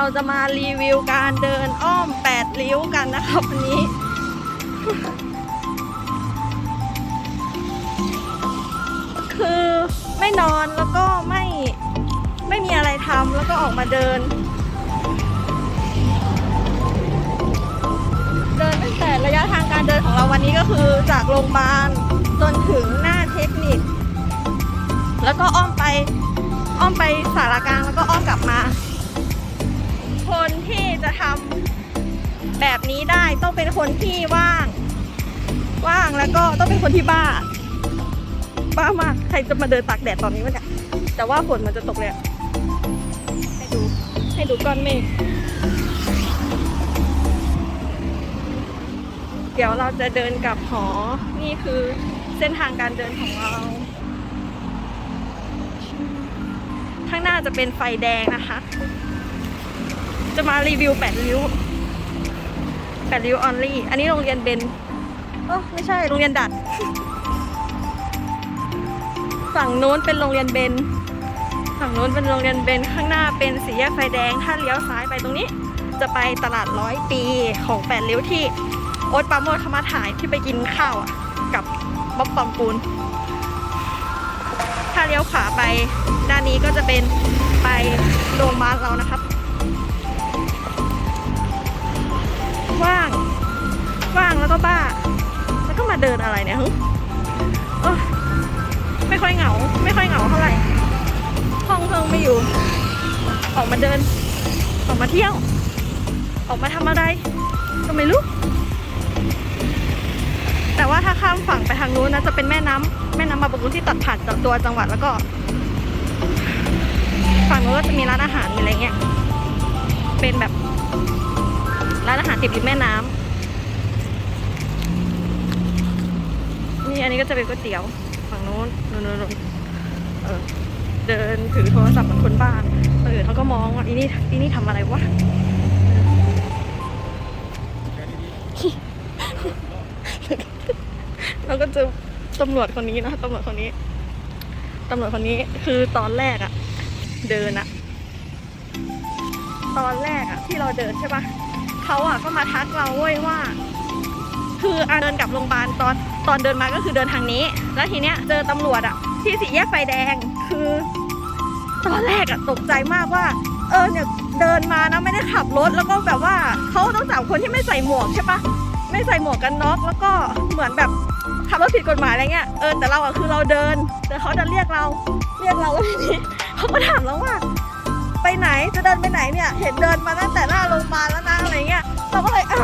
เราจะมารีวิวการเดินอ้อม8ริ้วกันนะครับวันนี้ คือไม่นอนแล้วก็ไม่ไม่มีอะไรทำแล้วก็ออกมาเดิน เดินตั้งแต่ระยะทางการเดินของเราวันนี้ก็คือจากโรงพยาบาลจนถึงหน้าเทคนิค แล้วก็อ้อมไปอ้อมไปสารกลางแล้วก็อ้อมกลับมา คนที่จะทำแบบนี้ได้ต้องเป็นคนที่ว่าง ว่างแล้วก็ต้องเป็นคนที่บ้า บ้ามากใครจะมาเดินตากแดดตอนนี้วะเนี่ยแต่ว่าฝนมันจะตกเลยให้ดูให้ดูก้อนเมฆเดี๋ยวเราจะเดินกลับหอ นี่คือเส้นทางการเดินของเราข้างหน้าจะเป็นไฟแดงนะคะ จะมารีวิวแปดริ้วแปดริ้วออนลี่ อันนี้โรงเรียนเบนเออไม่ใช่โรงเรียนดัด ฝั่งนู้นเป็นโรงเรียนเบน ฝั่งนู้นเป็นโรงเรียนเบน ข้างหน้าเป็นสีแยกไฟแดง ถ้าเลี้ยวซ้ายไปตรงนี้ จะไปตลาดร้อยปีของแปดริ้วที่โอ๊ตปราโมดเขามาถ่ายที่ไปกินข้าวอะกับบ๊อบปอมปูน ถ้าเลี้ยวขวาไปด้านนี้ก็จะเป็นไปโรงพยาบาลเรานะครับ ว่าง ว่างแล้วก็บ้า แล้วก็มาเดินอะไรเนี่ยฮึโอ๊ยไม่ค่อยเหงา ไม่ค่อยเหงาเท่าไหร่ ห้องเพิ่งไม่อยู่ ออกมาเดิน ออกมาเที่ยว ออกมาทำอะไรก็ไม่รู้แต่ว่าถ้าข้ามฝั่งไปทางนู้นนะจะเป็นแม่น้ำแม่น้ำบางประกที่ตัดผ่านตัวจังหวัดแล้วก็ ฝั่งนู้นก็จะมีร้านอาหารมีอะไรเงี้ยเป็นแบบ ร้านอาหารติดริมแม่น้ำนี่อันนี้ก็จะเป็นก๋วยเตี๋ยวฝั่งนู้นนู้นนู้นนู้นเออเดินถือโทรศัพท์เหมือนคนบ้าคนอื่นเขาก็มองว่าอีนี่อีนี่ทำอะไรวะแล้วก็เจอตำรวจคนนี้นะตำรวจคนนี้ตำรวจคนนี้คือตอนแรกอะเดินอะตอนแรกอะที่เราเดินใช่ปะ เขาอะก็มาทักเราเว้ยว่า คืออเดินกลับโรงพยาบาลตอนตอนเดินมาก็คือเดินทางนี้ แล้วทีเนี้ยเจอตำรวจอะที่สี่แยกไฟแดงคือ ตอนแรกอะตกใจมากว่า เออเนี่ยเดินมานะไม่ได้ขับรถแล้วก็แบบว่าเขาต้องจับคนที่ไม่ใส่หมวกใช่ปะไม่ใส่หมวกกันน็อกแล้วก็เหมือนแบบขับรถผิดกฎหมายอะไรเงี้ยเออแต่เราอะคือเราเดิน แต่เขาจะเรียกเราเรียกเราแล้วทีนี้เขาก็ถามเราว่า ไปไหนจะเดินไปไหนเนี่ยเห็นเดินมาตั้งแต่หน้าโรงพยาบาลแล้วนะอะไรเงี้ยเราก็เลยเอ้า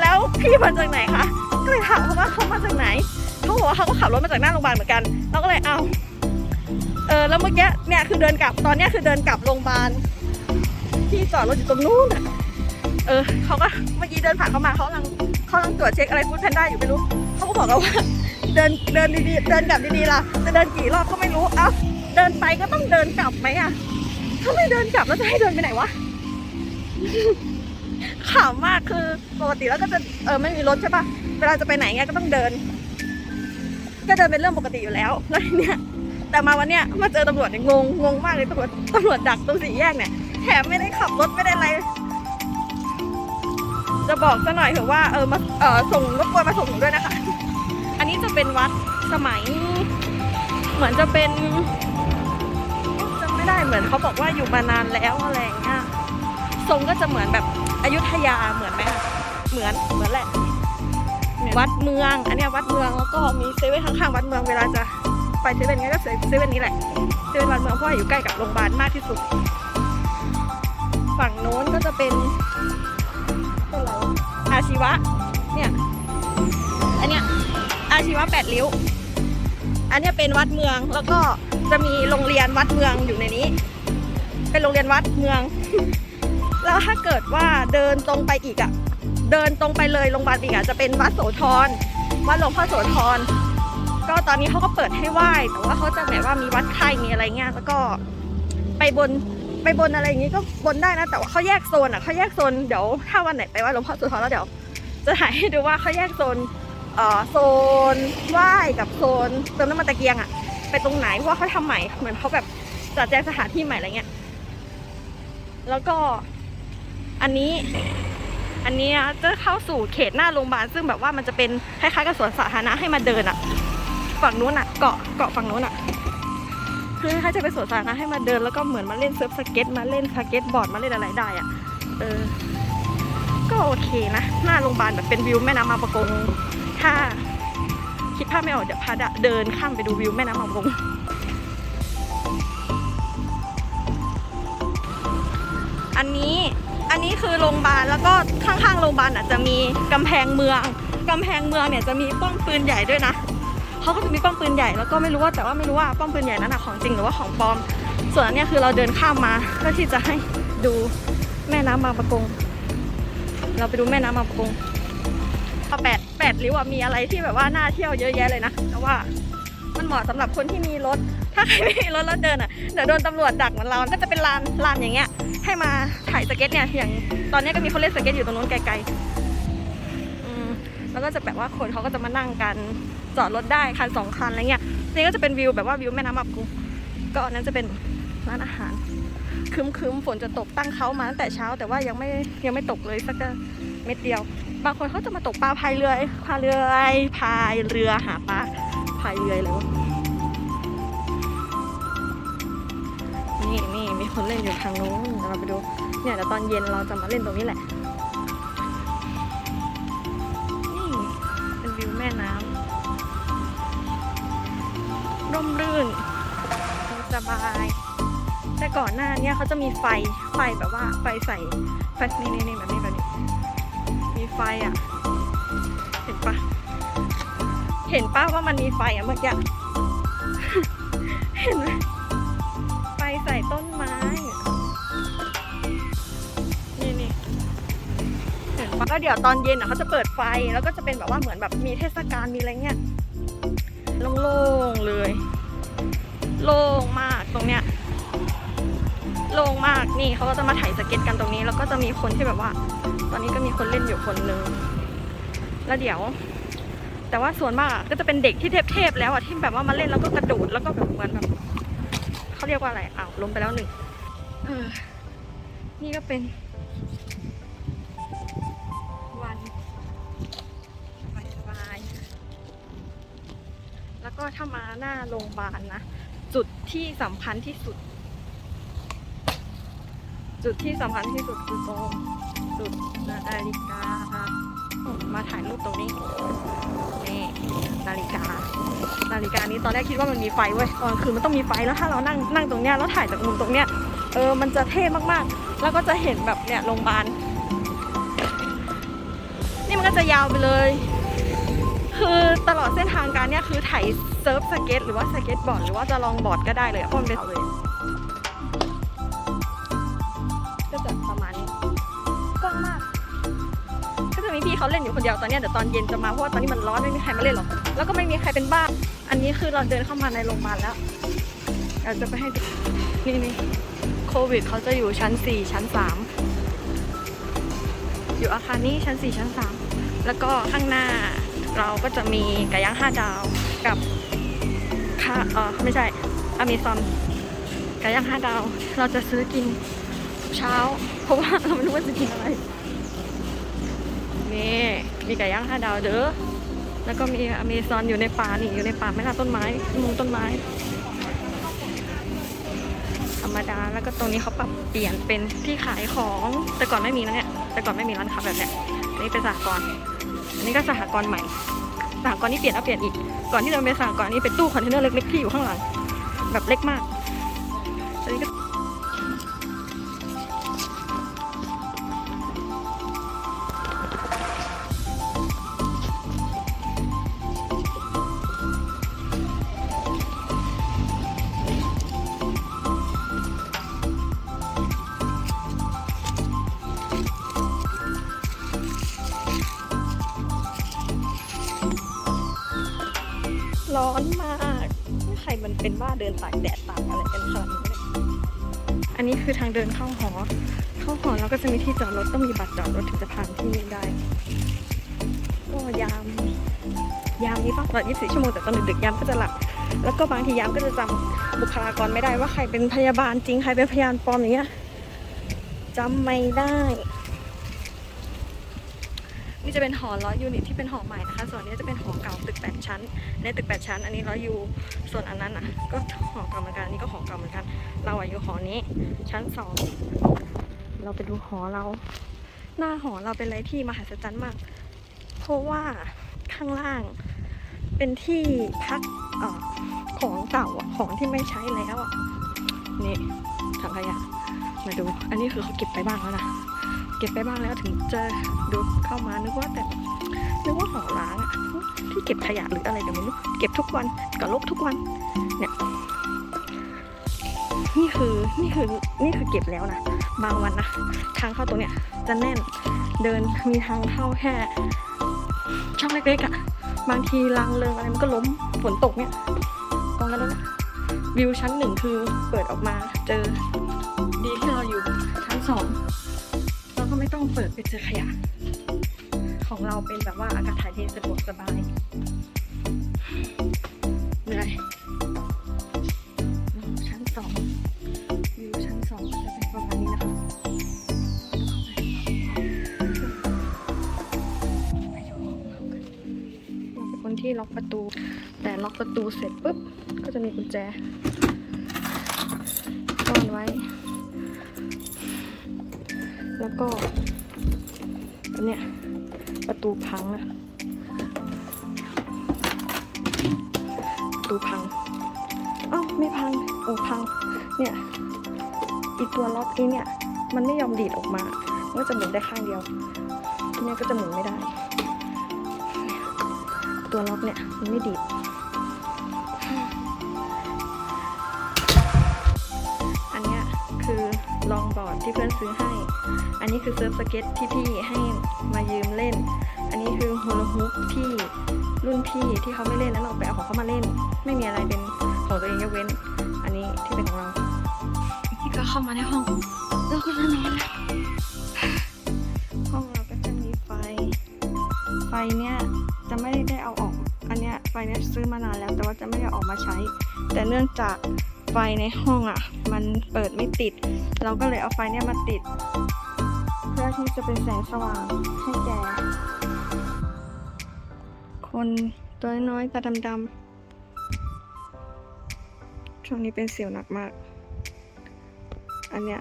แล้วพี่มาจากไหนคะก็เลยถามเขาว่าเขามาจากไหนเขาบอกว่าเขาก็ขับรถมาจากหน้าโรงพยาบาลเหมือนกันเราก็เลยเอาเออแล้วเมื่อกี้เนี่ยคือเดินกลับตอนเนี้ยคือเดินกลับโรงพยาบาลที่จอดรถอยู่ตรงนู้นอะเออเขาก็เมื่อกี้เดินผ่านเข้ามาเขากำลังเขากำลังตรวจเช็คอะไรฟูดแพนด้าอยู่ไม่รู้เขาก็บอกเราว่าเดินเดินดีๆเดินกลับดีๆล่ะจะเดินกี่รอบก็ไม่รู้เอ้าเดินไปก็ต้องเดินกลับไหมอะ ถ้าไม่เดินกลับแล้วจะให้เดินไปไหนวะขำมากคือปกติแล้วก็จะเออไม่มีรถใช่ปะเวลาจะไปไหนเงี้ยก็ต้องเดิน ก็เดินเป็นเรื่องปกติอยู่แล้วแล้วเนี้ยแต่มาวันเนี้ยมาเจอตำรวจเนี่ยงงงงมากเลยตำรวจตำรวจดักตรงสี่แยกเนี่ยแถมไม่ได้ขับรถไม่ได้อะไร จะบอกซะหน่อยเถอะว่าเออมาเออส่งรบกวนมาส่งด้วยนะคะ อันนี้จะเป็นวัดสมัย เหมือนจะเป็น ไม่ได้เหมือนเขาบอกว่าอยู่มานานแล้วอะไรอย่างเงี้ยทรงก็จะเหมือนแบบอยุธยาเหมือนไหมคะเหมือนเหมือนแหละ วัดเมือง อันเนี้ยวัดเมืองแล้วก็มีเซเว่นข้างๆวัดเมืองเวลาจะไปเซเว่นก็เซเว่นนี้แหละเซเว่นวันเมืองเพราะว่าอยู่ใกล้กับโรงพยาบาลมากที่สุด ฝั่งโน้นก็จะเป็นเป็นอะไรวะอาชีวะเนี่ยอันเนี้ยอาชีวะแปดริ้ว อันเนี้ยเป็นวัดเมืองแล้วก็ จะมีโรงเรียนวัดเมืองอยู่ในนี้ เป็นโรงเรียนวัดเมือง แล้วถ้าเกิดว่าเดินตรงไปอีกอะเดินตรงไปเลยโรงพยาบาลอีกอะจะเป็นวัดโสธรวัดหลวงพ่อโสธรก็ตอนนี้เขาก็เปิดให้ไหว้แต่ว่าเขาจะแบบว่ามีวัดไข่มีอะไรเงี้ยแล้วก็ไปบนไปบนอะไรอย่างงี้ก็บนได้นะ แต่ว่าเขาแยกโซนอะเขาแยกโซนเดี๋ยวถ้าวันไหนไปไหว้หลวงพ่อโสธรแล้วเดี๋ยว จะถ่ายให้ดูว่าเขาแยกโซนเอ่อโซนไหว้กับโซนเติมน้ำมันตะเกียงอะ ไปตรงไหนเพราะว่าเขาทำใหม่เหมือนเขาแบบจัดแจงสถานที่ใหม่อะไรเงี้ย แล้วก็อันนี้ อันนี้จะเข้าสู่เขตหน้าโรงพยาบาลซึ่งแบบว่ามันจะเป็นคล้ายๆกับสวนสาธารณะให้มาเดินอะฝั่งนู้นอะเกาะเกาะฝั่งนู้นอะคือคล้ายๆจะเป็นสวนสาธารณะให้มาเดินแล้วก็เหมือนมาเล่นเซิร์ฟสเก็ตมาเล่นสเก็ตบอร์ดมาเล่นอะไรได้อะเออ ก็โอเคนะ หน้าโรงพยาบาลแบบเป็นวิวแม่น้ำมาประกงถ้า คิดภาพไม่ออกเดี๋ยวพาเดินข้ามไปดูวิวแม่น้ำมาปะกงอันนี้อันนี้คือโรงพยาบาลแล้วก็ข้างๆโรงพยาบาลอะจะมีกำแพงเมืองกำแพงเมืองเนี่ยจะมีป้อมปืนใหญ่ด้วยนะเขาก็จะมีป้อมปืนใหญ่แล้วก็ไม่รู้ว่าแต่ว่าไม่รู้ว่าป้อมปืนใหญ่นั้นของจริงหรือว่าของปลอม ส่วนอันนี้คือเราเดินข้ามมาเพื่อที่จะให้ดูแม่น้ำบางปะกง เราไปดูแม่น้ำบางปะกง แปดแปดริ้วอะมีอะไรที่แบบว่าน่าเที่ยวเยอะแยะเลยนะแต่ว่ามันเหมาะสำหรับคนที่มีรถ ถ้าใครไม่มีรถแล้วเดินอะเดี๋ยวโดนตำรวจดักเหมือนเราก็จะเป็นลานลานอย่างเงี้ย ให้มาถ่ายสเก็ตเนี่ยอย่างตอนนี้ก็มีคนเล่นสเก็ตอยู่ตรงนู้นไกลๆแล้วก็จะแบบว่าคนเขาก็จะมานั่งกันจอดรถได้คันสองคันอะไรเงี้ยนี่ก็จะเป็นวิวแบบว่าวิวแม่น้ำอับกุงก็อันนั้นจะเป็นร้านอาหารคึมคึมๆฝนจะตกตั้งเขามาตั้งแต่เช้า แต่ว่ายังไม่ยังไม่ตกเลยสักเม็ดเดียว บางคนเขาจะมาตกปลาพายเรือพายเรือพายเรือหาปลาพายเรือเลยวนี่นี่มีคนเล่นอยู่ทางนู้นเดี๋ยวเราไปดูเนี่ยเดี๋ยวตอนเย็นเราจะมาเล่นตรงนี้แหละนี่เป็นวิวแม่น้ำร่มรื่นสบายแต่ก่อนหน้านี้เขาจะมีไฟไฟแบบว่าไฟใส่ไฟนี่นี่นี่แบบนี้ ไฟอะ เห็นปะเห็นปะว่ามันมีไฟอะเมื่อกี้ เห็นไหมไฟใส่ต้นไม้ นี่นี่เห็นปะก็เดี๋ยวตอนเย็นอะเขาจะเปิดไฟแล้วก็จะเป็นแบบว่าเหมือนแบบมีเทศกาลมีอะไรเงี้ยโล่งๆเลย โล่งมากตรงเนี้ย โล่งมากนี่เขาก็จะมาถ่ายสเก็ตกันตรงนี้ แล้วก็จะมีคนที่แบบว่า ตอนนี้ก็มีคนเล่นอยู่คนนึงแล้วเดี๋ยว แต่ว่าส่วนมากก็จะเป็นเด็กที่เทพๆแล้วอะที่แบบว่ามาเล่นแล้วก็กระโดดแล้วก็แบบเหมือนแบบเขาเรียกว่าอะไรอ้าวลงไปแล้วหนึ่งเออนี่ก็เป็นวันสบายๆแล้วก็ถ้ามาหน้าโรงพยาบาลนะ จุดที่สำคัญที่สุด จุดที่สำคัญที่สุดคือตรงจุดนาฬิกามาถ่ายรูปตรงนี้นี่นาฬิกา นาฬิกานี้ตอนแรกคิดว่ามันมีไฟเว้ยตอนคืนมันต้องมีไฟแล้วถ้าเรานั่งนั่งตรงเนี้ยแล้วถ่ายจากมุมตรงเนี้ยเออมันจะเท่มากๆ แล้วก็จะเห็นแบบเนี่ยโรงพยาบาลนี่มันก็จะยาวไปเลย คือตลอดเส้นทางการเนี่ยคือถ่ายเซิร์ฟสเก็ตหรือว่าสเก็ตบอร์ดหรือว่าจะลองบอร์ดก็ได้เลยอะเพราะมันเป็นเลย ก็จะมีพี่เขาเล่นอยู่คนเดียวตอนนี้เดี๋ยวตอนเย็นจะมาเพราะว่าตอนนี้มันร้อนไม่มีใครมาเล่นหรอกแล้วก็ไม่มีใครเป็นบ้าอันนี้คือเราเดินเข้ามาในโรงพยาบาลแล้วเราจะไปให้ดนี่นี่โควิดเขาจะอยู่ชั้น 4 ชั้น 3 อยู่อาคารนี้ชั้น 4 ชั้น 3 แล้วก็ข้างหน้าเราก็จะมีไก่ย่างห้าดาวกับค่ะเออไม่ใช่อเมซอนไก่ย่างห้าดาว เราจะซื้อกินเช้า เพราะว่าเราไม่รู้ว่าจะกินอะไร นี่มีไก่ย่างห้าดาวเด้อแล้วก็มีอเมซอนอยู่ในป่านี่อยู่ในป่าไม่ล่าต้นไม้มุมต้นไม้ ธรรมดาแล้วก็ตรงนี้เขาปรับเปลี่ยนเป็นที่ขายของแต่ก่อนไม่มีนะเนี่ยแต่ก่อนไม่มีร้านค้าแบบเนี้ยอันนี้เป็นสหกรณ์อันนี้ก็สหกรณ์ใหม่สหกรณ์นี่เปลี่ยนแล้วเปลี่ยนอีก ก่อนที่จะเป็นสหกรณ์นนี้เป็นตู้คอนเทนเนอร์เล็กๆที่อยู่ข้างหลัง แบบเล็กมากอันนี้ก็ เป็นบ้าเดินตากแดดตากอะไรกันขนาดนี้อันนี้คือทางเดินเข้าหอ เข้าหอแล้วก็จะมีที่จอดรถต้องมีบัตรจอดรถถึงจะผ่านที่นี่ได้ ก็ยาม ยามนี้ต้องตลอด24 ชั่วโมงแต่ตอนดึกๆยามก็จะหลับ แล้วก็บางทียามก็จะจำบุคลากรไม่ได้ว่าใครเป็นพยาบาลจริงใครเป็นพยาบาลปลอมอย่างเงี้ยจำไม่ได้ นี่จะเป็นหอร้อยยูนิตที่เป็นหอใหม่นะคะ ส่วนนี้จะเป็นหอเก่าตึกแปดชั้น ในตึกแปดชั้น อันนี้ร้อยยู ส่วนอันนั้นอะ ก็หอเก่าเหมือนกัน อันนี้ก็หอเก่าเหมือนกัน เราอะอยู่หอนี้ ชั้นสองเราไปดูหอเรา หน้าหอเราเป็นอะไรที่มหัศจรรย์มาก เพราะว่าข้างล่างเป็นที่พักอของเก่าอะของที่ไม่ใช้แล้วอะนี่ถังขยะ มาดู อันนี้คือเขาเก็บไปบ้างแล้วนะ เก็บไปบ้างแล้วถึงจะดูเข้ามานึกว่าแต่นึกว่าหอล้างอะที่เก็บขยะหรืออะไรกันไม่รู้เก็บทุกวันกับลบทุกวันเนี่ยนี่คือนี่คือนี่คือเก็บแล้วนะบางวันนะทางเข้าตรงเนี้ยจะแน่นเดินมีทางเข้าแค่ช่องเล็กๆอะบางทีรางเริงอะไรมันก็ล้มฝนตกเนี่ยตรงนั้นนะวิวชั้นหนึ่งคือเปิดออกมาเจอดีที่เราอยู่ชั้นสอง ต้องเปิดไปเจอขยะ ของเราเป็นแบบว่าอากาศถ่ายเทสะดวกสบายเหนื่อยชั้นสองวิวชั้นสองจะเป็นประมาณนี้นะคะเราเป็นคนที่ล็อกประตู แต่ล็อกประตูเสร็จปุ๊บ ก็จะมีกุญแจซ่อนไว้ แล้วก็อันเนี้ยประตูพังอะประตูพังเอ้าไม่พังโอ้พังเนี่ยอีตัวล็อกนี้เนี่ย มันไม่ยอมดีดออกมามันก็จะหมุนได้ข้างเดียวทีเนี้ยก็จะหมุนไม่ได้ ตัวล็อกเนี่ยมันไม่ดีดอันเนี้ยคือลองบอร์ดที่เพื่อนซื้อให้ อันนี้คือเซิร์ฟสเก็ตที่พี่ให้มายืมเล่น อันนี้คือฮูลาฮุปที่รุ่นพี่ที่เขาไม่เล่นแล้วเราไปเอาของเขามาเล่น ไม่มีอะไรเป็นของตัวเองยกเว้น อันนี้ที่เป็นของเราพี่ก็เข้ามาในห้องแล้วก็จะนอนแล้วห้องเราก็จะมีไฟ ไฟเนี้ยจะไม่ได้เอาออก อันเนี้ยไฟเนี้ยซื้อมานานแล้ว แต่ว่าจะไม่ได้เอาออกมาใช้ แต่เนื่องจากไฟในห้องอะ มันเปิดไม่ติด เราก็เลยเอาไฟเนี้ยมาติด เพื่อที่จะเป็นแสงสว่างให้แก่ คนตัวน้อยตาดำๆช่วงนี้เป็นเสียวหนักมาก อันเนี้ย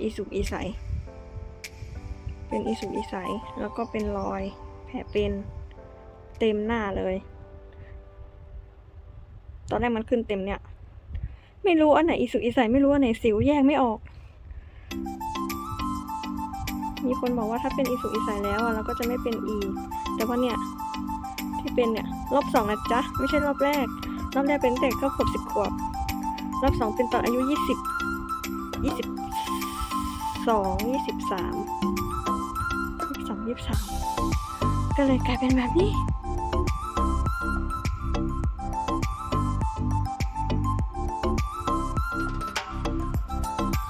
อีสุกอีใส เป็นอีสุกอีใส แล้วก็เป็นรอยแผลเป็นเต็มหน้าเลย ตอนแรกมันขึ้นเต็มเนี่ย ไม่รู้อันไหนอีสุกอีใส ไม่รู้อันไหนสิวแยกไม่ออก มีคนบอกว่าถ้าเป็นอีสุกอีใสแล้วเราก็จะไม่เป็นอีแต่ว่าเนี่ยที่เป็นเนี่ยรอบสองนะจ๊ะไม่ใช่รอบแรก รอบแรกเป็นตั้งแต่ก็ขวบสิบขวบรอบสองเป็นตอนอายุยี่สิบยี่สิบสองยี่สิบสามยี่สิบสองยี่สามก็เลยกลายเป็นแบบนี้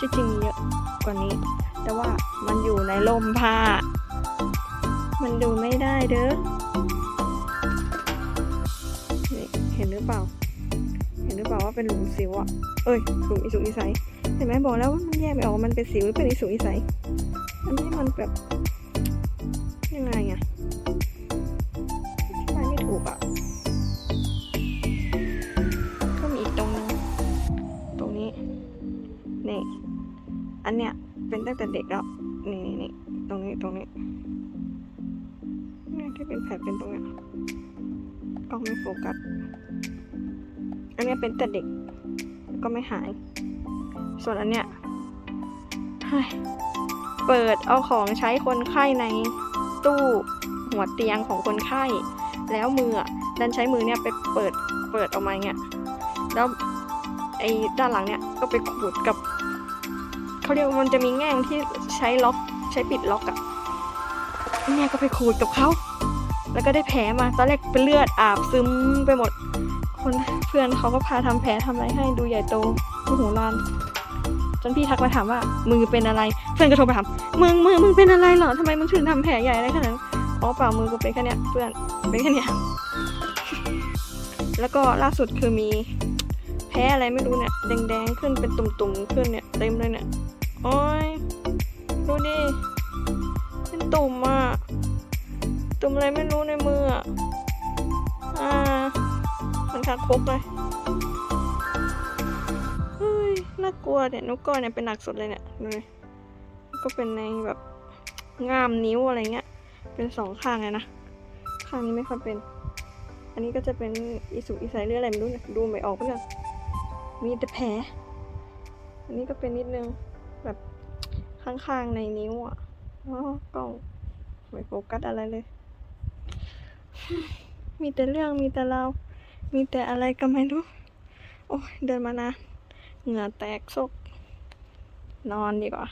จริงๆเยอะกว่านี้ แต่ว่า ในลมผ้า มันดูไม่ได้เด้อเห็นหรือเปล่า เห็นหรือเปล่าว่าเป็นหลุมสิวอะ เอ้ยหลุมอิสุอิสัยเห็นไหมบอกแล้วว่ามันแยกไม่ออกมันเป็นสิวหรือเป็นอิสุอิสัยอันนี้มันแบบยังไงอะอธิบายไม่ถูกอะก็มีอีกตรงนึงตรงนี้นี่อันเนี้ยเป็นตั้งแต่เด็กแล้ว ตรงนี้นี้เนี่ยที่เป็นแผลเป็นตรงนี้กล้องไม่โฟกัส อันนี้เป็นแต่เด็ก ก็ไม่หาย ส่วนอันเนี้ยเปิดเอาของใช้คนไข้ในตู้หัวเตียงของคนไข้ แล้วมือดันใช้มือเนี่ยไปเปิดเปิดออกมาอย่างเงี้ยแล้วไอ้ด้านหลังเนี่ยก็ไปขูดกับเขาเรียกว่ามันจะมีแง่งที่ใช้ล็อก ช้ปิดล็อกอะเนี่ก็ไปขูดกับเขาแล้วก็ได้แผลมาตอนแรกเป็นเลือดอาบซึมไปหมด คนเพื่อนเขาก็พาทำแผลทำอะไรให้ดูใหญ่โตโอ้โหรานจนพี่ทักมาถามว่ามือเป็นอะไร เพื่อนก็โทรมาถามมึงมือมึงเป็นอะไรเหรอทำไมมึงถึงทำแผลใหญ่อะไรขนาดนั้นอ๋อเปล่ามือกูเป็นแค่เนี้ยเพื่อนเป็นแค่เนี้ยแล้วก็ล่าสุดคือมีแพ้อะไรไม่รู้เนี่ยแดงๆขึ้นเป็นตุ่มๆขึ้นเนี่ยเต็มเลยเนี่ยโอ้ย ดูดิเป็นตุ่มอะ ตุ่มอะไรไม่รู้ในมืออะอ่ามันคางคกเลยเฮ้ยน่ากลัวเนี่ยนกก้อยเนี่ยเป็นหนักสุดเลยเนี่ยดูเลยก็เป็นในแบบง่ามนิ้วอะไรเงี้ย เป็นสองข้างเลยนะ ข้างนี้ไม่ค่อยเป็น อันนี้ก็จะเป็นอิสุอิสัยเรื่องอะไรไม่รู้เนี่ยดูไม่ออกเพื่อนมีแต่แผล อันนี้ก็เป็นนิดนึงแบบ ข้างๆในนิ้วอะอ๋อกล้องไม่โฟกัสอะไรเลย มีแต่เรื่องมีแต่เรา มีแต่อะไรก็ไม่รู้ โอ้ยเดินมานาเหงื่อแตกซก นอนดีกว่า